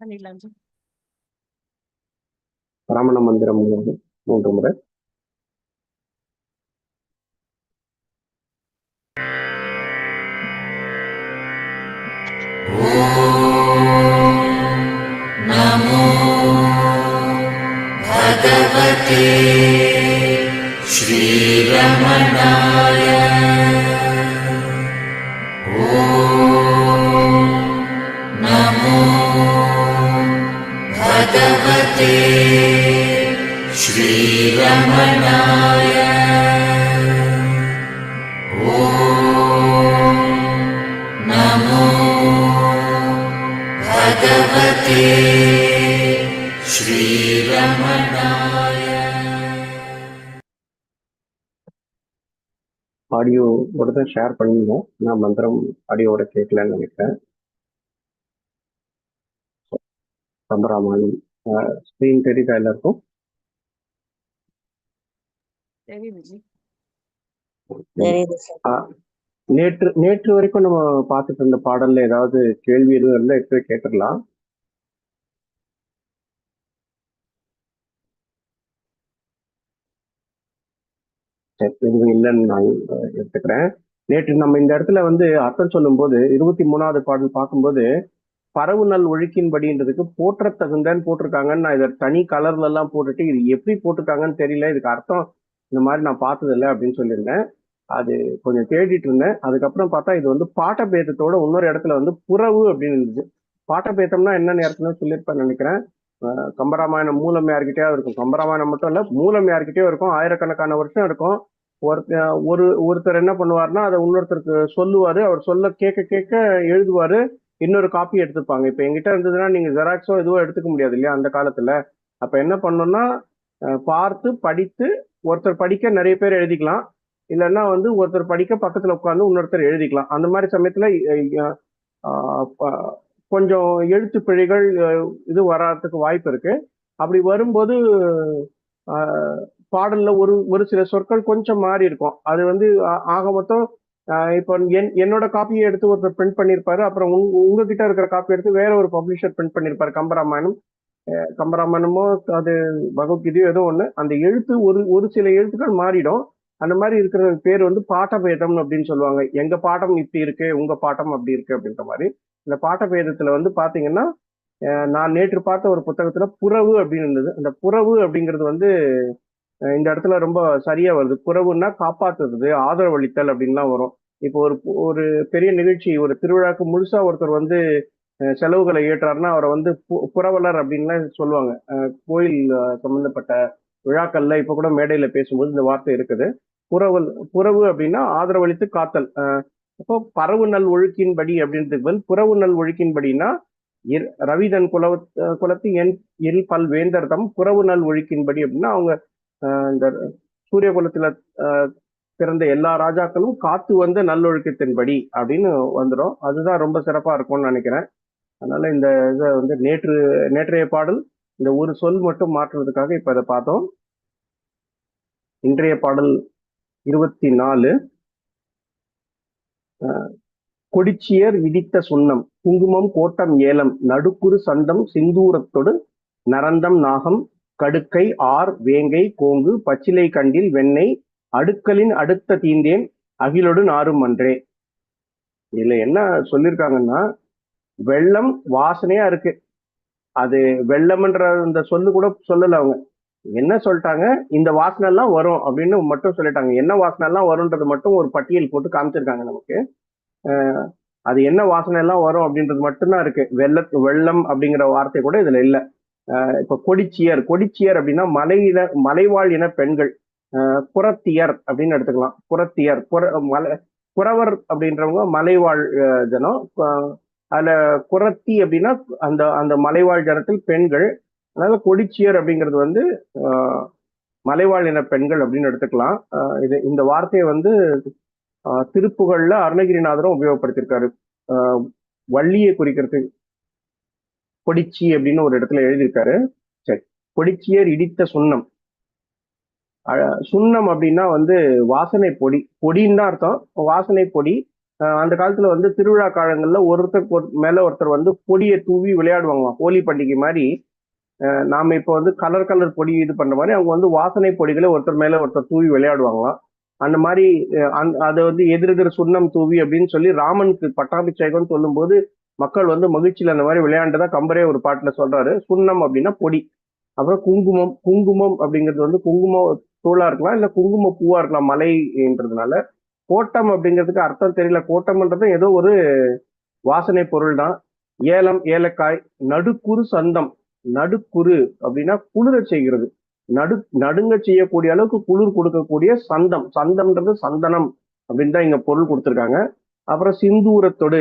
பண்ணிடலாம் ஜி பிராமண மந்திரம் மூன்று முறை. श्रीरमणाय ॐ नमो भगवते श्रीरमणाय ஆடியோ கூட ஷேர் பண்ணிருந்தோம் நான் மந்திரம் ஆடியோவோட கேட்கலன்னு நினைக்கிறேன் சம்பராமாயணம் ஸ்க்ரீன் தெரியுதா எல்லாருக்கும் நேற்று நேற்று வரைக்கும் நம்ம பார்த்துட்டு இருந்த பாடல்ல ஏதாவது கேள்வி எதுவும் இருந்தால் எடுத்து கேட்டுடலாம். சரி எதுவும் இல்லைன்னு நான் எடுத்துக்கிறேன். நேற்று நம்ம இந்த இடத்துல வந்து அர்த்தம் சொல்லும்போது இருபத்தி மூணாவது பாடல் பார்க்கும்போது பரவு நல் ஒழுக்கின்படின்றதுக்கு போற்ற தகுந்தன்னு போட்டிருக்காங்கன்னு நான் இதை தனி கலர்ல எல்லாம் போட்டுட்டு இது எப்படி போட்டிருக்காங்கன்னு தெரியல இதுக்கு அர்த்தம் இந்த மாதிரி நான் பார்த்ததில்லை அப்படின்னு சொல்லியிருந்தேன். அது கொஞ்சம் தேடிட்டு இருந்தேன். அதுக்கப்புறம் பார்த்தா இது வந்து பாட்டபேதத்தோட இன்னொரு இடத்துல வந்து புறவு அப்படின்னு இருந்துச்சு. பாட்டபேதம்னா என்னென்ன இடத்துல சொல்லியிருப்பேன் நினைக்கிறேன். கம்பராமாயணம் மூலம் யார்கிட்டயாவது இருக்கும். கம்பராமாயணம் மட்டும் இல்லை மூலம் யார்கிட்டயோ இருக்கும். ஆயிரக்கணக்கான வருஷம் இருக்கும் ஒருத்த ஒரு ஒருத்தர் என்ன பண்ணுவாருன்னா அதை இன்னொருத்தருக்கு சொல்லுவாரு. அவர் சொல்ல கேட்க கேட்க எழுதுவாரு. இன்னொரு காப்பி எடுத்துப்பாங்க. இப்போ எங்கிட்ட இருந்ததுன்னா நீங்க ஜெராக்ஸோ எதுவோ எடுத்துக்க முடியாது இல்லையா அந்த காலத்துல. அப்ப என்ன பண்ணோம்னா பார்த்து படித்து ஒருத்தர் படிக்க நிறைய பேர் எழுதிக்கலாம். இல்லைன்னா வந்து ஒருத்தர் படிக்க பக்கத்துல உட்காந்து இன்னொருத்தர் எழுதிக்கலாம். அந்த மாதிரி சமயத்துல கொஞ்சம் எழுத்து பிழைகள் இது வராதுக்கு வாய்ப்பு இருக்கு. அப்படி வரும்போது பாடல்ல ஒரு ஒரு சில சொற்கள் கொஞ்சம் மாறி இருக்கும். அது வந்து ஆக மொத்தம் இப்போ என் என்னோட காப்பியை எடுத்து ஒருத்தர் பிரிண்ட் பண்ணியிருப்பாரு அப்புறம் உங் உங்ககிட்ட இருக்கிற காப்பி எடுத்து வேற ஒரு பப்ளிஷர் பிரிண்ட் பண்ணியிருப்பாரு கம்பராமாயணம். கம்பராமாயணமோ அது பகவத்கீதையோ ஏதோ ஒன்று அந்த எழுத்து ஒரு ஒரு சில எழுத்துக்கள் மாறிடும். அந்த மாதிரி இருக்கிற பேர் வந்து பாட்டபேதம் அப்படின்னு சொல்லுவாங்க. எங்க பாட்டம் இப்படி இருக்கு உங்க பாட்டம் அப்படி இருக்கு அப்படின்ற மாதிரி. இந்த பாட்டபேதத்துல வந்து பாத்தீங்கன்னா நான் நேற்று பார்த்த ஒரு புத்தகத்துல புறவு அப்படின்னு இருந்தது. அந்த புறவு அப்படிங்கிறது வந்து இந்த இடத்துல ரொம்ப சரியா வருது. புறவுன்னா காப்பாத்துறது ஆதரவளித்தல் அப்படின்லாம் வரும். இப்போ ஒரு ஒரு பெரிய நிகழ்ச்சி ஒரு திருவிழாக்கு முழுசா ஒருத்தர் வந்து செலவுகளை ஏற்றாருன்னா அவரை வந்து பு- புரவலர் அப்படின்லாம் சொல்லுவாங்க. கோயில் சம்பந்தப்பட்ட விழாக்கள்ல இப்ப கூட மேடையில பேசும்போது இந்த வார்த்தை இருக்குது. புறவல் புறவு அப்படின்னா ஆதரவளித்து காத்தல். அஹ் அப்போ பரவு நல் ஒழுக்கின்படி அப்படின்றதுக்கு வந்து புறவு நல் ஒழுக்கின்படினா இர்- ரவிதன் குல குலத்து என் இல் பல் வேந்தர் தம் புறவு நல் ஒழுக்கின்படி அப்படின்னா அவங்க இந்த சூரிய குலத்துல பிறந்த எல்லா ராஜாக்களும் காத்து வந்த நல்லொழுக்கத்தின்படி அப்படின்னு வந்துடும் அதுதான் ரொம்ப சிறப்பா இருக்கும்னு நினைக்கிறேன். அதனால இந்த இதை வந்து நேற்று நேற்றைய பாடல் இந்த ஒரு சொல் மட்டும் மாற்றுறதுக்காக இப்ப அதை பார்த்தோம். இன்றைய பாடல் இருபத்தி நாலு கொடிச்சியர் விதித்த சுண்ணம் குங்குமம் கோட்டம் ஏலம் நடுக்குறு சந்தம் சிந்தூரத்தொடு நரந்தம் நாகம் கடுக்கை ஆர் வேங்கை கோங்கு பச்சிலை கண்டில் வெண்ணெய் அடுக்கலின் அடுத்த தீந்தேன் அகிலொடு நாரும் அன்றே. இதுல என்ன சொல்லியிருக்காங்கன்னா வெள்ளம் வாசனையா இருக்கு. அது வெள்ளம்ன்ற இந்த சொல்லு கூட சொல்லல அவங்க. என்ன சொல்லிட்டாங்க? இந்த வாசனை எல்லாம் வரும் அப்படின்னு மட்டும் சொல்லிட்டாங்க. என்ன வாசனை எல்லாம் வரும்ன்றது மட்டும் ஒரு பட்டியல் போட்டு காமிச்சிருக்காங்க நமக்கு. அது என்ன வாசனை எல்லாம் வரும் அப்படின்றது மட்டும்தான் இருக்கு. வெள்ள வெள்ளம் அப்படிங்கிற வார்த்தை கூட இதுல இல்ல. இப்போ இப்ப கொடிச்சியர் கொடிச்சியர் அப்படின்னா மலையில மலைவாழ் இன பெண்கள். புறத்தியர் அப்படின்னு எடுத்துக்கலாம். புறத்தியர் புற மலை புறவர் அப்படின்றவங்க மலைவாழ் தினம் ஜனம். அதுல குரத்தி அப்படின்னா அந்த அந்த மலைவாழ் ஜனத்தில் பெண்கள் அதனால கொடிச்சியர் அப்படிங்கிறது வந்து மலைவாழ் இன பெண்கள் அப்படின்னு எடுத்துக்கலாம். இது இந்த வார்த்தையை வந்து திருப்புகள்ல அருணகிரிநாதரும் உபயோகப்படுத்தியிருக்காரு. ஆஹ், வள்ளியை குறிக்கிறது. கொடிச்சி அப்படின்னு ஒரு இடத்துல எழுதியிருக்காரு. சரி கொடிச்சியர் இடித்த சுண்ணம். சுண்ணம் அப்படின்னா வந்து வாசனை பொடி பொடின்னு தான் அர்த்தம். வாசனை பொடி அந்த காலத்துல வந்து திருவிழா காலங்கள்ல ஒருத்தர் ஒரு- மேல ஒருத்தர் வந்து பொடியை தூவி விளையாடுவாங்க ஹோலி பண்டிகை மாதிரி. நாம இப்போ வந்து கலர் கலர் பொடி இது பண்ற மாதிரி அவங்க வந்து வாசனை பொடிகளை ஒருத்தர் மேல ஒருத்தர் தூவி விளையாடுவாங்களாம். அந்த மாதிரி அந் அதை வந்து எதிரெதிர் சுண்ணம் தூவி அப்படின்னு சொல்லி ராமனுக்கு பட்டாபிஷேகம் சொல்லும்போது மக்கள் வந்து மகிழ்ச்சியில அந்த மாதிரி விளையாண்டதா கம்பரே ஒரு பாட்டுல சொல்றாரு. சுண்ணம் அப்படின்னா பொடி. அப்புறம் குங்குமம் குங்குமம் அப்படிங்கிறது வந்து குங்குமம் தூளா இருக்கலாம் இல்ல குங்கும பூவா இருக்கலாம் மலைன்றதுனால கோட்டம் அப்படிங்கிறதுக்கு அர்த்தம் தெரியல. கோட்டம்ன்றது ஏதோ ஒரு வாசனை பொருள் தான் ஏலம் ஏலக்காய் நடுக்குறு சந்தம். நடுக்குறு அப்படின்னா குளிர செய்கிறது. நடு நடுங்க செய்யக்கூடிய அளவுக்கு குளிர் கொடுக்கக்கூடிய சந்தம். சந்தம்ன்றது சந்தனம் அப்படின்னு தான் இங்க பொருள் கொடுத்துருக்காங்க. அப்புறம் சிந்தூரத்தொடு.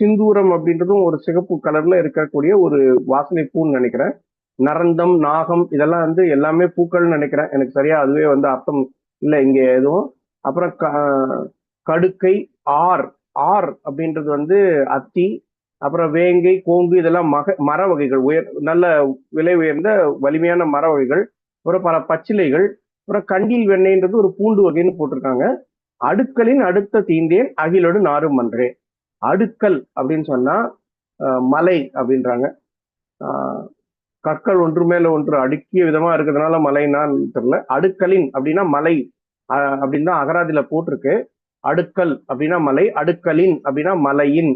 சிந்தூரம் அப்படின்றதும் ஒரு சிகப்பு கலர்ல இருக்கக்கூடிய ஒரு வாசனை பூன்னு நினைக்கிறேன். நரந்தம் நாகம் இதெல்லாம் வந்து எல்லாமே பூக்கள்னு நினைக்கிறேன். எனக்கு சரியா அதுவே வந்து அர்த்தம் இல்லை இங்க எதுவும். அப்புறம் க- கடுக்கை ஆர் ஆர் அப்படின்றது வந்து அத்தி அப்புறம் வேங்கை கோங்கு இதெல்லாம் மக மர வகைகள் உயர் நல்ல விலை உயர்ந்த வலிமையான மர வகைகள் அப்புறம் பல பச்சிலைகள் அப்புறம் கண்டில் வெண்ணெய்ன்றது ஒரு பூண்டு வகைன்னு போட்டிருக்காங்க. அடுக்கலின் அடுத்த தீந்தேன் அகிலோடு நாரும் மன்றே அடுக்கல் அப்படின்னு சொன்னா மலை அப்படின்றாங்க. கற்கள் ஒன்று மேல ஒன்று அடுக்கிய விதமா இருக்கிறதுனால மலைனான்னு தெரியல. அடுக்கலின் அப்படின்னா மலை அப்படின்னு தான் அகராதியில போட்டிருக்கு. அடுக்கல் அப்படின்னா மலை அடுக்கலின் அப்படின்னா மலையின்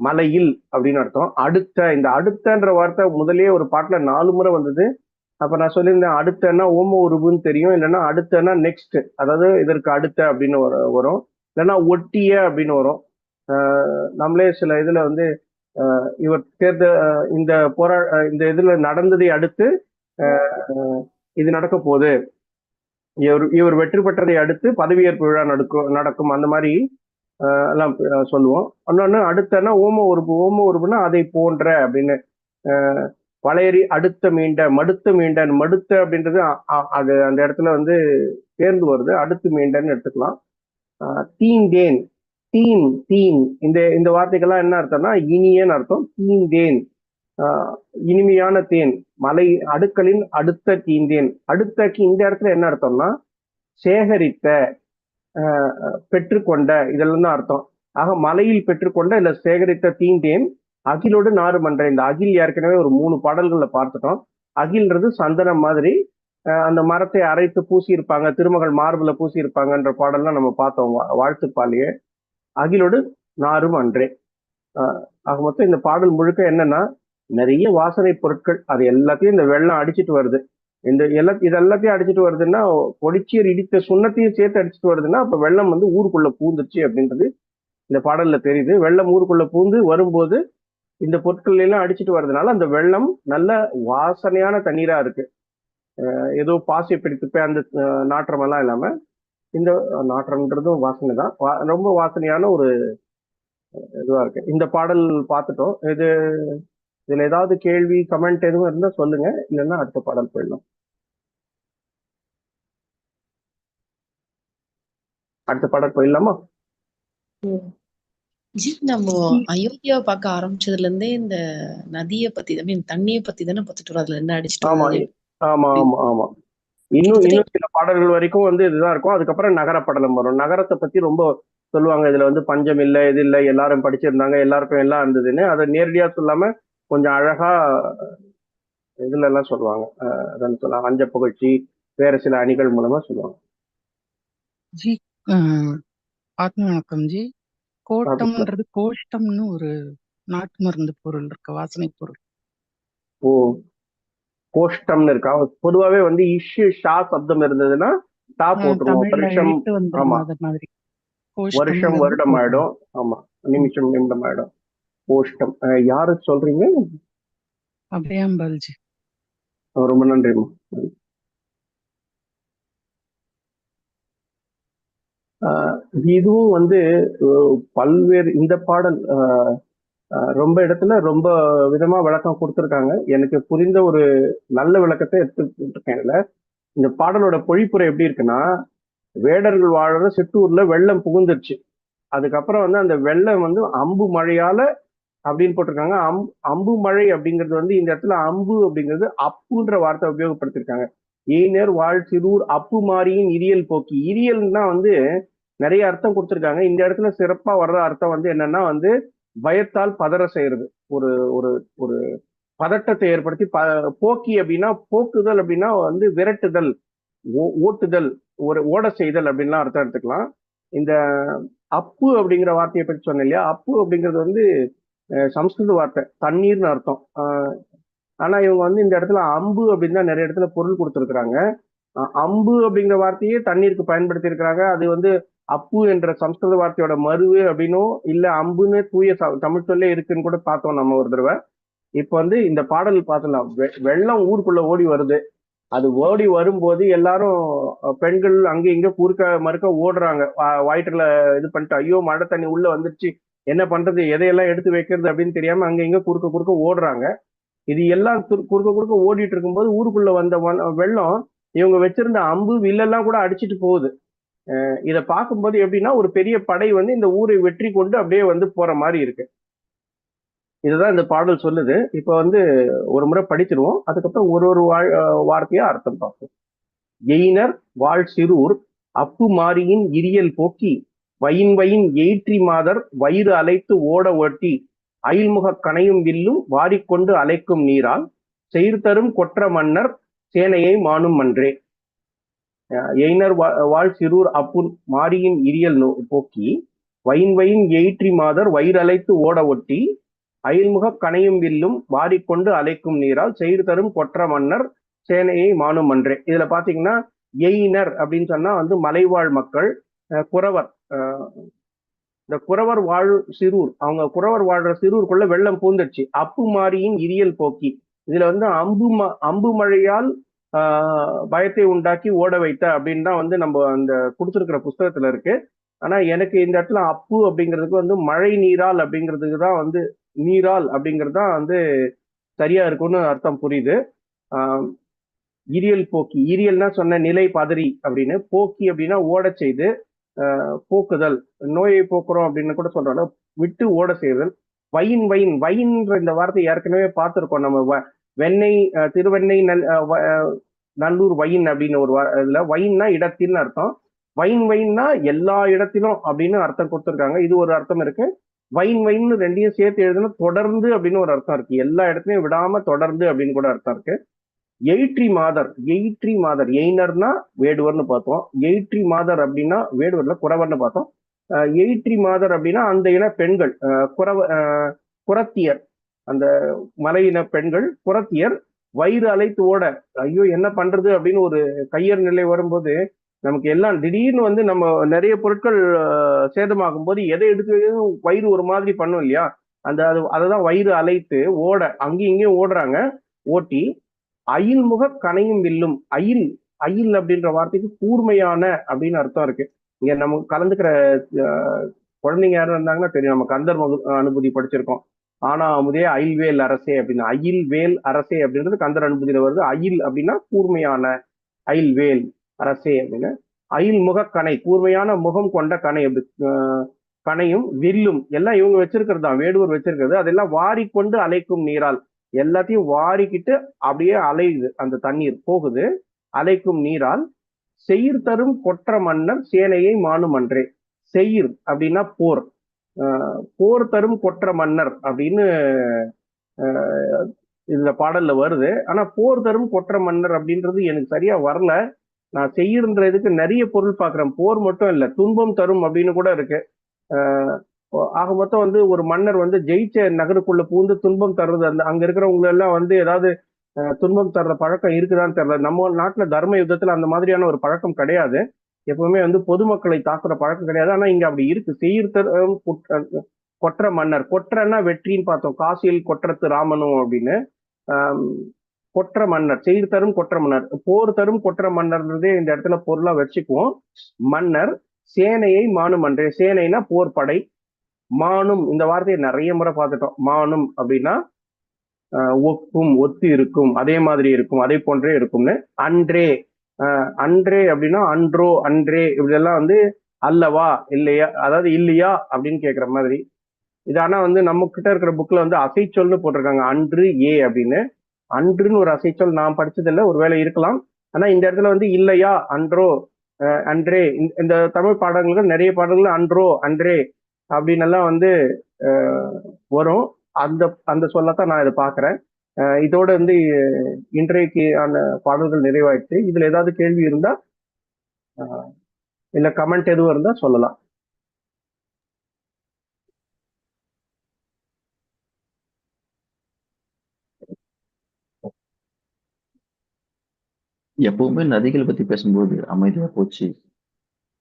மலையில் அப்படின்னு அர்த்தம். அடுத்த இந்த அடுத்தன்ற வார்த்தை முதலே ஒரு பாட்டுல நாலு முறை வந்தது. அப்ப நான் சொல்லியிருந்தேன் அடுத்தன்னா ஓம உருவுன்னு தெரியும் இல்லைன்னா அடுத்தன்னா நெக்ஸ்ட் அதாவது இதற்கு அடுத்த அப்படின்னு வரும். இல்லைன்னா ஒட்டிய அப்படின்னு வரும். ஆஹ் நம்மளே சில இதுல வந்து இவர் தேர்ந்த இந்த போரா இந்த இதுல நடந்ததை அடுத்து இது நடக்க போகுது. இவர் இவர் வெற்றி பெற்றதை அடுத்து பதவியேற்பு விழா நடக்கும் நடக்கும். அந்த மாதிரி எல்லாம் சொல்லுவோம். இன்னொன்று அடுத்தன்னா ஓம உறுப்பு ஓம உறுப்புனா அதை போன்ற அப்படின்னு வளையறி அடுத்த மீண்ட மடுத்த மீண்டன் மடுத்த அப்படின்றது அது அந்த இடத்துல வந்து சேர்ந்து வருது. அடுத்து மீண்டன்னு எடுத்துக்கலாம். ஆஹ் தீந்தேன் தீன் தீன். இந்த இந்த வார்த்தைகள்லாம் என்ன அர்த்தம்னா இனியன்னு அர்த்தம். தீந்தேன். இனிமையான தேன் மலை அடுக்களின் அடுத்த தீந்தேன். அடுத்த இந்த இடத்துல என்ன அர்த்தம்னா சேகரித்த ஆஹ் பெற்றுக்கொண்ட இதெல்லாம் தான் அர்த்தம். ஆக மலையில் பெற்றுக்கொண்ட இல்ல சேகரித்த தீந்தேன் அகிலோடு நாறு மன்ற இந்த அகில் ஏற்கனவே ஒரு மூணு பாடல்கள்ல பார்த்துட்டோம். அகில்ன்றது சந்தனம் மாதிரி ஆஹ் அந்த மரத்தை அரைத்து பூசி இருப்பாங்க திருமகள் மார்பில் பூசி இருப்பாங்கன்ற பாடல்லாம் நம்ம பார்த்தோம் வா- வாழ்த்துப்பாலேயே அகிலோடு நாரும் அன்றே ஆஹ் ஆக மொத்தம் இந்த பாடல் முழுக்க என்னன்னா நிறைய வாசனை பொருட்கள் அது எல்லாத்தையும் இந்த வெள்ளம் அடிச்சிட்டு வருது. இந்த எல்லா இது எல்லாத்தையும் அடிச்சிட்டு வருதுன்னா பொடிச்சியர் இடித்த சுண்ணத்தையும் சேர்த்து அடிச்சுட்டு வருதுன்னா அப்ப வெள்ளம் வந்து ஊருக்குள்ள பூந்துருச்சு அப்படின்றது இந்த பாடல்ல தெரியுது. வெள்ளம் ஊருக்குள்ள பூந்து வரும்போது இந்த பொருட்கள் எல்லாம் அடிச்சிட்டு வர்றதுனால அந்த வெள்ளம் நல்ல வாசனையான தண்ணீரா இருக்கு. ஏதோ பாசியை பிடித்து போய் அந்த நாற்றமெல்லாம் நாற்றம் எல்லாம் இல்லாம. இந்த நாற்றம்ன்றதும் வாசனை தான். வா- ரொம்ப வாசனையான ஒரு இதுவா இருக்கு. இந்த பாடல் பார்த்துட்டோம். இது இதுல ஏதாவது கேள்வி கமெண்ட் எதுவும் இருந்தா சொல்லுங்க. இல்லைன்னா அடுத்த பாடல் போயிடலாம். அடுத்த பாடல் போயிடலாமா? ஜி நம்ம அயோத்தியாவை பார்க்க ஆரம்பிச்சதுல இருந்தே இந்த நதியை பத்தி ஐ மீன் தண்ணியை பத்தி தானே பார்த்துட்டு அதுல என்ன அடிச்சுட்டு ஆமா ஆமா ஆமா ஆமா. இன்னும் இன்னும் சில பாடல்கள் வரைக்கும் வந்து இதுதான் இருக்கும். அதுக்கப்புறம் நகர படலம் வரும். நகரத்தை பத்தி ரொம்ப சொல்லுவாங்க. இதுல வந்து பஞ்சம் இல்ல இது இல்ல எல்லாரும் படிச்சிருந்தாங்க எல்லாருக்கும் எல்லாம் இருந்ததுன்னு. அதை நேரடியா சொல்லாம கொஞ்சம் அழகா இதுல எல்லாம் சொல்லுவாங்க. அதான் சொல்லலாம் அஞ்ச புகழ்ச்சி வேற சில அணிகள் மூலமா சொல்லுவாங்க. ஜி ஆத்ம வணக்கம் ஜி. கோட்டம்ன்றது கோஷ்டம்னு ஒரு நாட்டு மருந்து பொருள் இருக்கு வாசனை பொருள். ஓ கோஷ்டம்னு இருக்கா? பொதுவாவே வந்து இஷு ஷா சப்தம் இருந்ததுன்னா அஹ், போட்டுருவோம். வருஷம் ஆமா. வருஷம் வருடம். ஆயிடும். ஆமா நிமிஷம் நிமிடம் ஆயிடும். கோஷ்டம் அஹ் யாரு சொல்றீங்க? அபயாம்பாள் ஜி அஹ் ரொம்ப நன்றிம்மா. ஆஹ் இதுவும் வந்து பல்வேறு இந்த பாடல் ரொம்ப இடத்துல ரொம்ப விதமா விளக்கம் கொடுத்துருக்காங்க. எனக்கு புரிந்த ஒரு நல்ல விளக்கத்தை எடுத்துட்டு இருக்கேன் இதுல. இந்த பாடலோட பொழிப்புரை எப்படி இருக்குன்னா வேடர்கள் வாழற சிற்றூர்ல வெள்ளம் புகுந்துருச்சு. அதுக்கப்புறம் வந்து அந்த வெள்ளம் வந்து அம்பு மழையால அப்படின்னு போட்டிருக்காங்க. அம் அம்பு மழை அப்படிங்கிறது வந்து இந்த இடத்துல அம்பு அப்படிங்கிறது அப்புன்ற வார்த்தை உபயோகப்படுத்திருக்காங்க. ஏனர் வாழ் அப்பு மாரியின் இரியல் போக்கி. இரியல்னா வந்து நிறைய அர்த்தம் கொடுத்துருக்காங்க. இந்த இடத்துல சிறப்பா வர்ற அர்த்தம் வந்து என்னன்னா வந்து பயத்தால் பதற செய்யறது. ஒரு ஒரு ஒரு பதட்டத்தை ஏற்படுத்தி ப போக்கி அப்படின்னா போக்குதல் அப்படின்னா வந்து விரட்டுதல் ஓ- ஓட்டுதல் ஒரு ஓட செய்தல் அப்படின்லாம் அர்த்தம் எடுத்துக்கலாம். இந்த அப்பு அப்படிங்கிற வார்த்தையை பற்றி சொன்னேன் இல்லையா? அப்பு அப்படிங்கிறது வந்து சம்ஸ்கிருத வார்த்தை தண்ணீர்னு அர்த்தம். ஆஹ், ஆனா இவங்க வந்து இந்த இடத்துல அம்பு அப்படின்னு தான் நிறைய இடத்துல பொருள் கொடுத்துருக்குறாங்க. அம்பு அப்படிங்கிற வார்த்தையே தண்ணீருக்கு பயன்படுத்தி இருக்கிறாங்க அது வந்து அப்பு என்ற சம்ஸ்கிருத வார்த்தையோட மருவு அப்படின்னும் இல்ல அம்புன்னு தூய தமிழ் சொல்லே இருக்குன்னு கூட பார்த்தோம் நம்ம ஒரு தடவை. இப்ப வந்து இந்த பாடல் பார்த்தலாம் வெ- வெள்ளம் ஊருக்குள்ள ஓடி வருது. அது ஓடி வரும்போது எல்லாரும் பெண்கள் அங்க இங்க குறுக்க மறுக்க ஓடுறாங்க. வா- வயிற்றுல இது பண்ணிட்டு ஐயோ மழை தண்ணி உள்ள வந்துருச்சு. என்ன பண்றது எதையெல்லாம் எடுத்து வைக்கிறது அப்படின்னு தெரியாம அங்க இங்க குறுக்க குறுக்க ஓடுறாங்க. இது எல்லாம் குறுக்க குறுக்க ஓடிட்டு இருக்கும்போது ஊருக்குள்ள வந்த வெள்ளம் இவங்க வச்சிருந்த அம்பு வில்லெல்லாம் கூட அடிச்சிட்டு போகுது. இதை பார்க்கும்போது எப்படின்னா ஒரு பெரிய படை வந்து இந்த ஊரை வெற்றி கொண்டு அப்படியே வந்து போற மாதிரி இருக்கு. இதுதான் இந்த பாடல் சொல்லுது. இப்ப வந்து ஒரு முறை படிச்சிருவோம். அதுக்கப்புறம் ஒரு ஒரு வாழ் வார்த்தையா அர்த்தம் பார்ப்போம். எயினர் வாழ் சிறூர் அப்பு மாரியின் இரியல் போக்கி வயின் வயின் எயிற்றி மாதர் வயிறு அலைத்து ஓட ஓட்டி அயில்முகக் கனையும் வில்லும் வாரிக்கொண்டு அலைக்கும் நீரால் செயிர்தரும் கொற்ற மன்னர் சேனையை மானும் மன்றே எய்னர் எயினர் வா- வாழ் சிறூர் அப்புன் மாரியின் இரியல் நோ- போக்கி வயின் வயின் எயிற்றி மாதர் வயிறலைத்து ஓட ஒட்டி அயில்முகக் கனையும் வில்லும் வாரிக்கொண்டு அலைக்கும் நீரால் செயிர் தரும் கொற்ற மன்னர் சேனையை மானும் மன்றே இதுல பாத்தீங்கன்னா எயினர் அப்படின்னு சொன்னா வந்து மலைவாழ் மக்கள் குறவர். இந்த குறவர் வாழ் சிறூர் அவங்க குறவர் வாழ்ற சிறூருக்குள்ள வெள்ளம் பூந்துடுச்சு. அப்பு மாரியின் இரியல் போக்கி. இதுல வந்து அம்பு ம- அம்பு மழையால் பயத்தை உண்டாக்கி ஓட வைத்த அப்படின்னு தான் வந்து நம்ம அந்த கொடுத்துருக்கிற புஸ்தகத்துல இருக்கு. ஆனா எனக்கு இந்த இடத்துல அப்பு அப்படிங்கிறதுக்கு வந்து மழை நீரால் அப்படிங்கிறதுக்கு தான் வந்து நீரால் அப்படிங்கிறது தான் வந்து சரியா இருக்கும்னு அர்த்தம் புரியுது. ஆஹ் போக்கி. இரியல்னா சொன்ன நிலை பதறி அப்படின்னு. போக்கி அப்படின்னா ஓடச் செய்து போக்குதல் நோயை போக்குறோம் அப்படின்னு கூட சொல்றாங்க விட்டு ஓட செய்தல் வயின் வயின் வயின்ற இந்த வார்த்தை ஏற்கனவே பார்த்திருக்கோம். நம்ம வ- வெண்ணெய் அஹ், திருவெண்ணெய் நல் நல்லூர் வயின் அப்படின்னு ஒரு இதுல வயின்னா இடத்தின்னு அர்த்தம். வைன் வைன்னா எல்லா இடத்திலும் அப்படின்னு அர்த்தம் கொடுத்துருக்காங்க. இது ஒரு அர்த்தம் இருக்கு. வைன் வைன்னு ரெண்டையும் சேர்த்து எழுதுனா தொடர்ந்து அப்படின்னு ஒரு அர்த்தம் இருக்கு. எல்லா இடத்துலையும் விடாம தொடர்ந்து அப்படின்னு கூட அர்த்தம் இருக்கு. எயிட்ரி மாதர் எயிட்ரி மாதர் எயினர்னா வேடுவர்னு பார்த்தோம். எயிட்ரி மாதர் அப்படின்னா வேடுவர்ல குறவர்னு பார்த்தோம். எயிட்ரி மாதர் அப்படின்னா அந்த இன பெண்கள் குறவ குரத்தியர் அந்த மலையின பெண்கள் குரத்தியர் வயிறு அலைத்து ஓட. ஐயோ என்ன பண்றது அப்படின்னு ஒரு கையர் நிலை வரும்போது நமக்கு எல்லாம் திடீர்னு வந்து நம்ம நிறைய பொருட்கள் சேதமாகும் போது எதை எடுத்து வயிறு ஒரு மாதிரி பண்ணும் இல்லையா? அந்த அது அதை தான் வயிறு அலைத்து ஓட அங்கேயும் இங்கேயும் ஓடுறாங்க. ஓட்டி அயில் முக கனையும் வில்லும். அயில் அயில் அப்படின்ற வார்த்தைக்கு கூர்மையான அப்படின்னு அர்த்தம் இருக்கு. இங்க நம்ம கலந்துக்கிற குழந்தைங்க யாரும் இருந்தாங்கன்னா தெரியும். நம்ம கந்தர் அனுபூதி படிச்சிருக்கோம். ஆனா அமுதே அயில்வேல் அரசே அப்படின்னு அயில் வேல் அரசே அப்படின்றது கந்தர் அனுபூதியில வருது. அயில் அப்படின்னா கூர்மையான அயில் வேல் அரசே அப்படின்னு. அயில் முக கூர்மையான முகம் கொண்ட கனை அப்படி கணையும் கனையும் வில்லும். எல்லாம் இவங்க வச்சிருக்கிறது தான். வேடுவர் வச்சிருக்கிறது. அதெல்லாம் வாரிக்கொண்டு அலைக்கும் நீரால். எல்லாத்தையும் வாரிக்கிட்டு அப்படியே அலையுது. அந்த தண்ணீர் போகுது. அலைக்கும் நீரால் செயிர் தரும் கொற்ற மன்னர் சேனையை மானுமன்றே செயிர் அப்படின்னா போர். போர் தரும் கொற்ற மன்னர் அப்படின்னு அஹ் இதுல பாடல்ல வருது. ஆனா போர் தரும் கொற்ற மன்னர் அப்படின்றது எனக்கு சரியா வரல. நான் செய்யறதுக்கு நிறைய பொருள் பாக்குறேன். போர் மட்டும் இல்ல துன்பம் தரும் அப்படின்னு கூட இருக்கு. ஆக மொத்தம் வந்து ஒரு மன்னர் வந்து ஜெயிச்ச நகருக்குள்ள பூந்து துன்பம் தர்றது அந்த அங்க இருக்கிறவங்க எல்லாம் வந்து ஏதாவது துன்பம் தர்ற பழக்கம் இருக்குதான்னு தெரியல. நம்ம நாட்டுல தர்ம யுத்தத்துல அந்த மாதிரியான ஒரு பழக்கம் கிடையாது. எப்பவுமே வந்து பொதுமக்களை தாக்குற பழக்கம் கிடையாது. ஆனா இங்க அப்படி இருக்கு. சீர்தரும் கொற்ற மன்னர். கொற்றன்னா வெற்றின்னு பார்த்தோம். காசியில் கொற்றத்து ராமனும் அப்படின்னு. கொற்ற மன்னர். செய்து தரும் கொற்ற மன்னர். போர் தரும் கொற்ற மன்னர்ன்றதே இந்த இடத்துல பொருளா வச்சுக்குவோம். மன்னர் சேனையை மானுமன்றே சேனைனா போர் படை மானும் இந்த வார்த்தையை நிறைய முறை பார்த்துட்டோம். மானும் அப்படின்னா ஒப்பும் ஒத்து இருக்கும் அதே மாதிரி இருக்கும் அதே போன்றே இருக்கும்னு. அன்றே ஆஹ், அன்றே அப்படின்னா அன்றோ அன்றே இப்படி எல்லாம் வந்து அல்லவா இல்லையா அதாவது இல்லையா அப்படின்னு கேட்குற மாதிரி. இது ஆனா வந்து நம்ம கிட்ட இருக்கிற புக்கில் வந்து அசைச்சொல்னு போட்டிருக்காங்க. அன்று ஏ அப்படின்னு. அன்றுன்னு ஒரு அசைச்சொல் நான் படிச்சதில்ல ஒருவேளை இருக்கலாம். ஆனா இந்த இடத்துல வந்து இல்லையா அன்றோ அஹ் அன்றே இந்த- இந்த தமிழ் பாடல்கள் நிறைய பாடங்கள் அன்றோ அன்றே அப்படின்னு எல்லாம் வந்து வரும். அந்த அந்த சொல்லத்தான் நான் இதை பார்க்குறேன். இதோட வந்து இன்றைக்கு அந்த பாடல்கள் நிறைவாயிடுச்சு. இதுல ஏதாவது கேள்வி இருந்தா அஹ், இல்ல கமெண்ட் எதுவும் இருந்தா சொல்லலாம். எப்பவுமே நதிகள் பத்தி பேசும்போது அமைதியா போச்சு.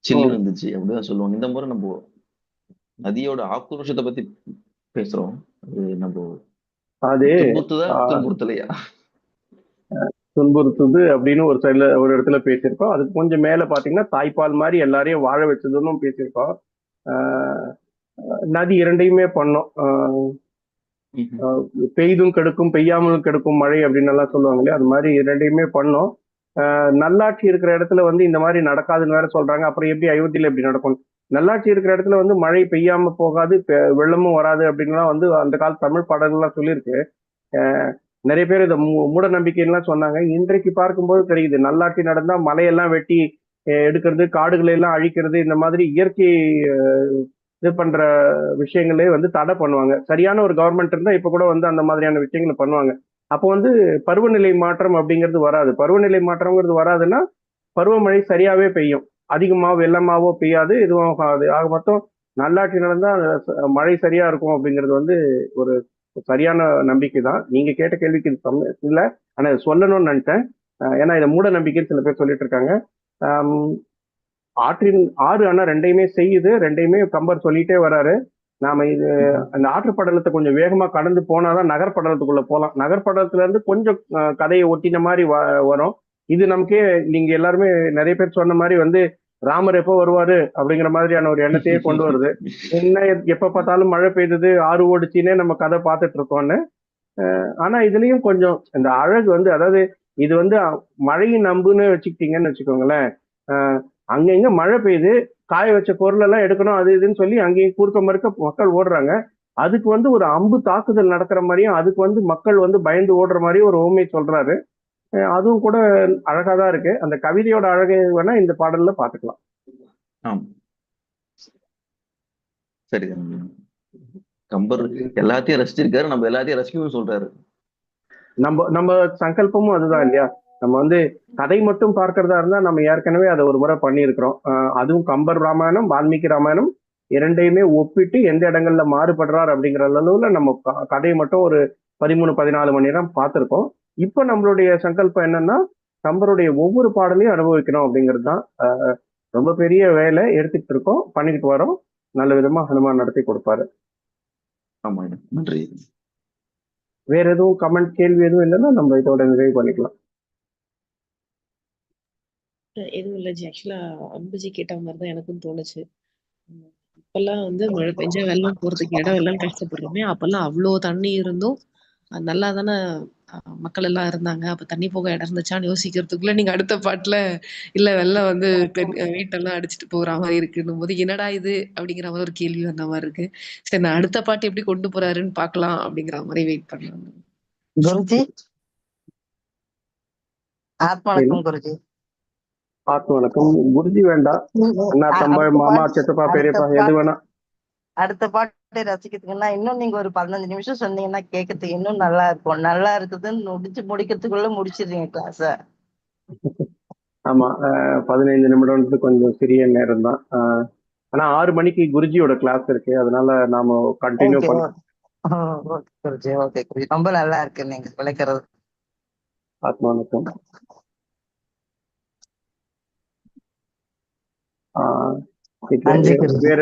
சில்லு இருந்துச்சு. அப்படிதான் சொல்லுவோம் இந்த முறை நம்ம நதியோட ஆக்ரோஷத்தை பத்தி பேசுறோம். அது நம்ம அது. துன்புறுத்தலையா? துன்புறுத்துது அப்படின்னு ஒரு சைடுல ஒரு இடத்துல பேசியிருக்கோம். அதுக்கு கொஞ்சம் மேல பாத்தீங்கன்னா தாய்ப்பால் மாதிரி எல்லாரையும் வாழ வச்சதுன்னு பேசியிருக்கோம். நதி இரண்டையுமே பண்ணோம். பெய்தும் கெடுக்கும் பெய்யாமலும் கெடுக்கும் மழை அப்படின்னு எல்லாம் சொல்லுவாங்க இல்லையா? அது மாதிரி இரண்டையுமே பண்ணோம். நல்லாட்சி இருக்கிற இடத்துல வந்து இந்த மாதிரி நடக்காதுன்னு வேற சொல்றாங்க. அப்புறம் எப்படி அயோத்தியில எப்படி நடக்கும்? நல்லாட்சி இருக்கிற இடத்துல வந்து மழை பெய்யாம போகாது பெ- வெள்ளமும் வராது அப்படின்லாம் வந்து அந்த கால தமிழ் பாடல்கள்லாம் சொல்லியிருக்கு. நிறைய பேர் இதை மூ- மூட நம்பிக்கைலாம் சொன்னாங்க. இன்றைக்கு பார்க்கும்போது தெரியுது நல்லாட்சி நடந்தா மலையெல்லாம் வெட்டி எடுக்கிறது காடுகளை எல்லாம் அழிக்கிறது இந்த மாதிரி இயற்கை இது பண்ற விஷயங்களே வந்து தடை பண்ணுவாங்க. சரியான ஒரு கவர்மெண்ட் இருந்தா இப்ப கூட வந்து அந்த மாதிரியான விஷயங்களை பண்ணுவாங்க. அப்போ வந்து பருவநிலை மாற்றம் அப்படிங்கிறது வராது. பருவநிலை மாற்றம்ங்கிறது வராதுன்னா பருவமழை சரியாவே பெய்யும். அதிகமாக வெள்ளமாவோ பெய்யாது எதுவும் ஆகாது ஆக மொத்தம் நல்லாட்சி நடந்தா மழை சரியா இருக்கும் அப்படிங்கிறது வந்து ஒரு சரியான நம்பிக்கை தான் நீங்க கேட்ட கேள்விக்கு இது சம்ம- இல்ல. ஆனா சொல்லணும்னு நினைச்சேன். ஏன்னா இதை மூட நம்பிக்கைன்னு சில பேர் சொல்லிட்டு இருக்காங்க. ஆற்றின் ஆறு ஆனா ரெண்டையுமே செய்யுது. ரெண்டையுமே கம்பர் சொல்லிட்டே வராரு. நாம இது அந்த ஆற்று படலத்தை கொஞ்சம் வேகமா கடந்து போனாதான் நகர்படலத்துக்குள்ள போகலாம் நகர்படலத்துல இருந்து கொஞ்சம் கதையை ஒட்டின மாதிரி வ- வரும். இது நமக்கே நீங்க எல்லாருமே நிறைய பேர் சொன்ன மாதிரி வந்து ராமர் எப்போ வருவாரு அப்படிங்கிற மாதிரியான ஒரு எண்ணத்தையே கொண்டு வருது. என்ன எப்ப பார்த்தாலும் மழை பெய்தது ஆறு ஓடிச்சின்னே நம்ம கதை பார்த்துட்டு இருக்கோம்னு. ஆனா இதுலயும் கொஞ்சம் இந்த அழகு வந்து அதாவது இது வந்து மழையின் நம்புன்னு வச்சுக்கிட்டீங்கன்னு வச்சுக்கோங்களேன். அஹ் அங்கங்க மழை பெய்யுது காய வச்ச பொருள் எல்லாம் எடுக்கணும் அது இதுன்னு சொல்லி அங்கேயும் கூர்க்க மறுக்க மக்கள் ஓடுறாங்க. அதுக்கு வந்து ஒரு அம்பு தாக்குதல் நடக்கிற மாதிரியும் அதுக்கு வந்து மக்கள் வந்து பயந்து ஓடுற மாதிரியும் ஒரு ஓமை சொல்றாரு. அதுவும் கூட அழகா தான் இருக்கு. அந்த கவிதையோட அழகை வேணா இந்த பாடல்ல பாத்துக்கலாம். ஆமா. சரி கம்பர் எல்லாத்தையும் ரசிச்சிருக்காரு. நம்ம எல்லாத்தையும் ரசிக்கவும் சொல்றாரு. நம்ம நம்ம சங்கல்பமும் அதுதான் இல்லையா? நம்ம வந்து கதை மட்டும் பார்க்கறதா இருந்தா நம்ம ஏற்கனவே அதை ஒரு முறை பண்ணியிருக்கிறோம். அதுவும் கம்பர் ராமாயணம் வால்மீகி ராமாயணம் இரண்டையுமே ஒப்பிட்டு எந்த இடங்கள்ல மாறுபடுறார் அப்படிங்கிற அளவுல நம்ம கதையை மட்டும் ஒரு பதிமூணு பதினாலு மணி நேரம் பார்த்திருக்கோம். இப்போ நம்மளுடைய சங்கல்பம் என்னன்னா கம்பருடைய ஒவ்வொரு பாடலையும் அனுபவிக்கணும் அப்படிங்கிறது தான் ஆஹ் ரொம்ப பெரிய வேலை எடுத்துக்கிட்டு இருக்கோம் பண்ணிக்கிட்டு வரோம். நல்ல விதமா ஹனுமான் நடத்தி கொடுப்பாரு. ஆமா நன்றி. வேற எதுவும் கமெண்ட் கேள்வி எதுவும் இல்லைன்னா நம்ம இதோட நிறைவு பண்ணிக்கலாம். எதுவும் இல்லை ஜி. ஆக்சுவலா அம்புஜி கேட்ட மாதிரி தான் எனக்கும் தோணுச்சு. இப்பெல்லாம் வந்து மழை பெஞ்சா வெள்ளம் போறதுக்கு இடம் எல்லாம் கஷ்டப்படுறோமே அப்பெல்லாம் அவ்வளோ தண்ணி இருந்தும் நல்லா தானே மக்கள் எல்லாம் இருந்தாங்க. அப்ப தண்ணி போக இடம் இருந்துச்சான்னு யோசிக்கிறதுக்குள்ள நீங்க அடுத்த பாட்டுல இல்ல வெள்ளம் வந்து பெண் வீட்டெல்லாம் அடிச்சிட்டு போற மாதிரி இருக்குன்னும் போது என்னடா இது? அப்படிங்கிற மாதிரி ஒரு கேள்வி வந்த மாதிரி இருக்கு. சரி நான் அடுத்த பாட்டு எப்படி கொண்டு போறாருன்னு பார்க்கலாம் அப்படிங்கிற மாதிரி வெயிட் பண்ணலாம் குருஜி? ஆத்ம வணக்கம் குருஜி. வேண்டாம். தம்பா மாமா சித்தப்பா பெரியப்பா எது வேணா அடுத்த பாட்டு ரசிக்கிறதுக்குன்னா இன்னும் நீங்க ஒரு பதினஞ்சு நிமிஷம் சொன்னீங்கன்னா கேட்கறதுக்கு இன்னும் நல்லா இருக்கும். நல்லா இருக்குதுன்னு முடிச்சு முடிக்கிறதுக்குள்ள முடிச்சிடுறீங்க கிளாஸ ஆமா பதினைந்து நிமிடம்ன்றது கொஞ்சம் சிறிய நேரம் தான் ஆனா ஆறு மணிக்கு குருஜியோட கிளாஸ் இருக்கு. அதனால நாம கண்டினியூ ஓகே பண்ண ஓகே குருஜி ஓகே குருஜி. ரொம்ப நல்லா இருக்கு நீங்க விளக்குறது. ஆத்ம வணக்கம். வேற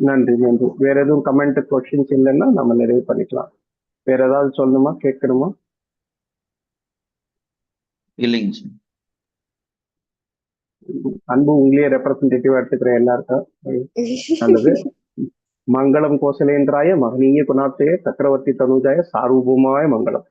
நன்றி நன்றி. வேற எதுவும் கமெண்ட் கொஸ்டின்ஸ் இல்லைன்னா நம்ம நிறைவு பண்ணிக்கலாம். வேற ஏதாவது சொல்லணுமா கேட்கணுமா? இல்லைங்க ஜி. அன்பு உங்களையே ரெப்ரசன்டேட்டிவா எடுத்துக்கிறேன் எல்லாருக்கும். நல்லது. மங்களம் கோசலேந்திராய மகனீய குணாப்தய சக்கரவர்த்தி தனுஜாய சார்வபூமாய மங்களம்.